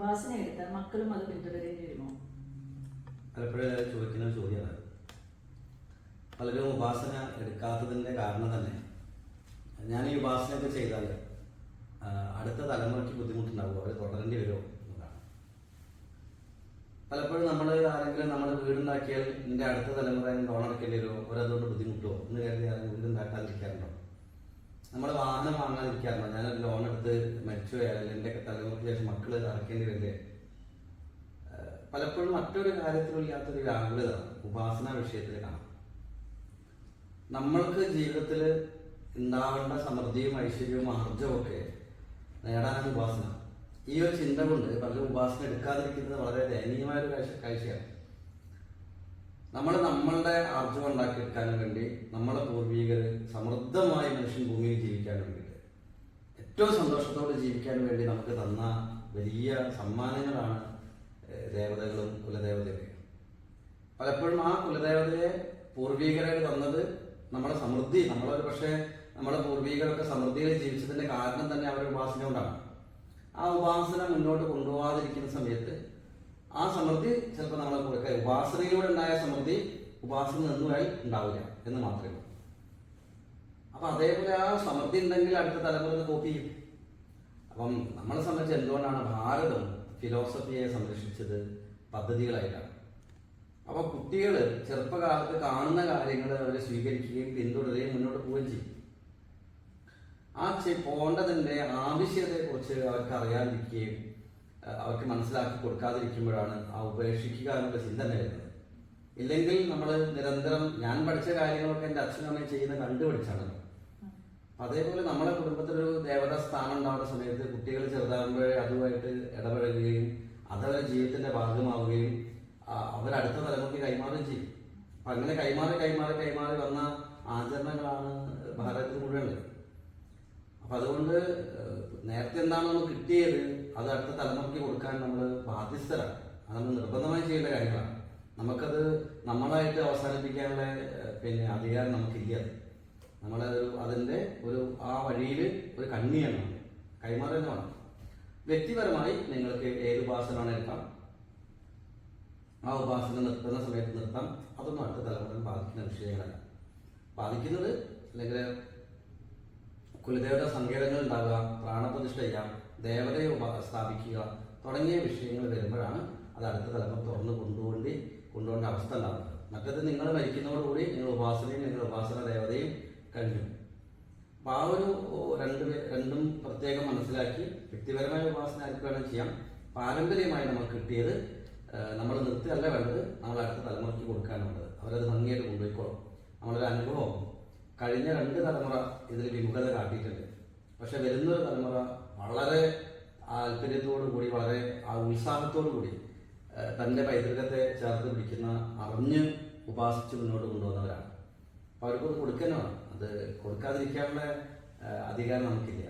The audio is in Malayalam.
ഉപാസന എടുത്താൽ മക്കളും അത് പിന്തുടരേണ്ടി വരുമോ? പലപ്പോഴും ചോദിക്കുന്ന ചോദ്യമാണ്. പലരും ഉപാസന എടുക്കാത്തതിന്റെ കാരണം തന്നെ ഞാൻ ഈ ഉപാസനയൊക്കെ ചെയ്താൽ അടുത്ത തലമുറയ്ക്ക് ബുദ്ധിമുട്ടുണ്ടാവും അവർ തുടരേണ്ടി വരുമോ എന്നതാണ്. പലപ്പോഴും നമ്മൾ ആരെങ്കിലും നമ്മൾ വീടുണ്ടാക്കിയാൽ എന്റെ അടുത്ത തലമുറ ലോൺ അടക്കേണ്ടി വരുമോ? അവരതുകൊണ്ട് ബുദ്ധിമുട്ടുമോ എന്ന് കരുതി ആരെങ്കിലും വീടുണ്ടാക്കാതിരിക്കാറുണ്ടോ നമ്മൾ വാഹനം വാങ്ങാതിരിക്കാറുണ്ടോ ഞാനൊരു ലോൺ എടുത്ത് മരിച്ചു പോയാൽ എന്റെ തലമുറയ്ക്ക് ശേഷം മക്കൾ അടക്കേണ്ടി വരില്ലേ? പലപ്പോഴും മറ്റൊരു കാര്യത്തിലില്ലാത്തൊരു വ്യാകുലത ഉപാസന വിഷയത്തിൽ കാണാം. നമ്മൾക്ക് ജീവിതത്തിൽ ഉണ്ടാവേണ്ട സമൃദ്ധിയും ഐശ്വര്യവും ആർജവും ഒക്കെ നേടാനാണ് ഉപാസന. ഈ ഒരു ചിന്ത കൊണ്ട് പലരും ഉപാസന എടുക്കാതിരിക്കുന്നത് വളരെ ദയനീയമായ ഒരു കാഴ്ച കാഴ്ചയാണ്. നമ്മൾ നമ്മളുടെ ആർജവം ഉണ്ടാക്കിയെടുക്കാനും വേണ്ടി നമ്മളെ പൂർവികർ സമൃദ്ധമായ മനുഷ്യൻ ഭൂമിയിൽ ജീവിക്കാൻ വേണ്ടിയിട്ട്. ഏറ്റവും സന്തോഷത്തോടെ ജീവിക്കാൻ വേണ്ടി നമുക്ക് തന്ന വലിയ സമ്മാനങ്ങളാണ് ദേവതകളും കുലദേവതയൊക്കെ. പലപ്പോഴും ആ കുലദേവതയെ പൂർവികരായിട്ട് തന്നത് നമ്മുടെ സമൃദ്ധി നമ്മളൊരു പക്ഷേ നമ്മുടെ പൂർവികരൊക്കെ സമൃദ്ധിയിൽ ജീവിച്ചതിന്റെ കാരണം തന്നെ അവരുടെ ഉപാസന കൊണ്ടാണ് ആ ഉപാസന മുന്നോട്ട് കൊണ്ടുപോകാതിരിക്കുന്ന സമയത്ത് ആ സമൃദ്ധി ചിലപ്പോൾ നമ്മളെ കൊടുക്കുക ഉപാസനയിലൂടെ ഉണ്ടായ സമൃദ്ധി ഉപാസന നിന്നുമായി ഉണ്ടാവില്ല എന്ന് മാത്രമേ അപ്പൊ അതേപോലെ ആ സമൃദ്ധി ഉണ്ടെങ്കിൽ അടുത്ത തലമുറ കോപ്പി ചെയ്യും. അപ്പം നമ്മളെ സംബന്ധിച്ച് എന്തുകൊണ്ടാണ് ഭാരതം ഫിലോസഫിയെ സംരക്ഷിച്ചത് പദ്ധതികളായിട്ടാണ്. അപ്പൊ കുട്ടികൾ ചെറുപ്പകാലത്ത് കാണുന്ന കാര്യങ്ങൾ അവർ സ്വീകരിക്കുകയും പിന്തുടരുകയും മുന്നോട്ട് പോവുകയും ചെയ്യും. ആ പോണ്ടതിന്റെ ആവശ്യത്തെ ആവശ്യതയെക്കുറിച്ച് അവർക്ക് അറിയാതിരിക്കുകയും അവർക്ക് മനസ്സിലാക്കി കൊടുക്കാതിരിക്കുമ്പോഴാണ് ആ ഉപേക്ഷിക്കുക എന്നുള്ള ചിന്ത വരുന്നത് ഇല്ലെങ്കിൽ നമ്മൾ നിരന്തരം ഞാൻ പഠിച്ച കാര്യങ്ങളൊക്കെ എന്റെ അച്ഛനും അമ്മയും ചെയ്യുന്ന കണ്ടുപിടിച്ചാണല്ലോ അപ്പൊ അതേപോലെ നമ്മുടെ കുടുംബത്തിലൊരു ദേവതാ സ്ഥാനം ഉണ്ടാവുന്ന സമയത്ത് കുട്ടികൾ ചെറുതാകുമ്പോഴേ അതുമായിട്ട് ഇടപഴകുകയും അതവരുടെ ജീവിതത്തിന്റെ ഭാഗമാവുകയും അവരടുത്ത തലമുറയ്ക്ക് കൈമാറുകയും ചെയ്യും. അപ്പൊ അങ്ങനെ കൈമാറി കൈമാറി കൈമാറി വന്ന ആചരണങ്ങളാണ് അപ്പൊ അതുകൊണ്ട് നേരത്തെ എന്താണ് നമുക്ക് കിട്ടിയത് അത് അടുത്ത തലമുറയ്ക്ക് കൊടുക്കാൻ നമ്മൾ ബാധ്യസ്ഥരാണ്. അത് നമ്മൾ നിർബന്ധമായി ചെയ്യേണ്ട കാര്യങ്ങളാണ്. നമുക്കത് നമ്മളായിട്ട് അവസാനിപ്പിക്കാനുള്ള പിന്നെ അധികാരം നമുക്കില്ല. നമ്മളെ ഒരു അതിന്റെ ഒരു ആ വഴിയിൽ ഒരു കണ്ണിയാണ് കൈമാറുന്നതാണ് വ്യക്തിപരമായി നിങ്ങൾക്ക് ഏത് ഉപാസനമാണ് എടുക്കാം? ആ ഉപാസന നിർത്തുന്ന സമയത്ത് നിർത്താം. അതൊന്നും അടുത്ത തലമുറ ബാധിക്കുന്ന വിഷയങ്ങളല്ല. ബാധിക്കുന്നത് അല്ലെങ്കിൽ കുലദേവത സങ്കേതങ്ങൾ ഉണ്ടാവുക പ്രാണപ്രതിഷ്ഠ ചെയ്യാം ദേവതയെ സ്ഥാപിക്കുക തുടങ്ങിയ വിഷയങ്ങൾ വരുമ്പോഴാണ് അത് അടുത്ത തലമുറ തുറന്ന് കൊണ്ടുപോണ്ടി കൊണ്ടുപോകേണ്ട അവസ്ഥ ഉണ്ടാകുന്നത്. മറ്റത് നിങ്ങൾ മരിക്കുന്നതോടുകൂടി നിങ്ങൾ ഉപാസനയും നിങ്ങൾ ഉപാസന ദേവതയും കഴിഞ്ഞു. അപ്പൊ ആ ഒരു രണ്ട് രണ്ടും പ്രത്യേകം മനസ്സിലാക്കി വ്യക്തിപരമായ ഉപാസന ആർക്ക് വേണം ചെയ്യാം. പാരമ്പര്യമായി നമ്മൾ കിട്ടിയത് നമ്മൾ നിർത്തിയല്ല വേണ്ടത് നമ്മൾ അടുത്ത തലമുറയ്ക്ക് കൊടുക്കാനുള്ളത്. അവരത് ഭംഗിയായിട്ട് കൊണ്ടുപോയിക്കോളും. നമ്മളൊരു അനുഭവം കഴിഞ്ഞ രണ്ട് തലമുറ ഇതിൽ വിമുഖത കാട്ടിയിട്ടുണ്ട്. പക്ഷെ വരുന്ന തലമുറ വളരെ താല്പര്യത്തോടുകൂടി വളരെ ആ ഉത്സാഹത്തോടു കൂടി തന്റെ പൈതൃകത്തെ ചേർത്ത് പിടിക്കുന്ന അറിഞ്ഞ് ഉപാസിച്ച് മുന്നോട്ട് കൊണ്ടുവന്നവരാണ്. അപ്പൊ അവർക്ക് കൊടുക്കാനോ അത് കൊടുക്കാതിരിക്കാനുള്ള അധികാരം നമുക്കില്ല.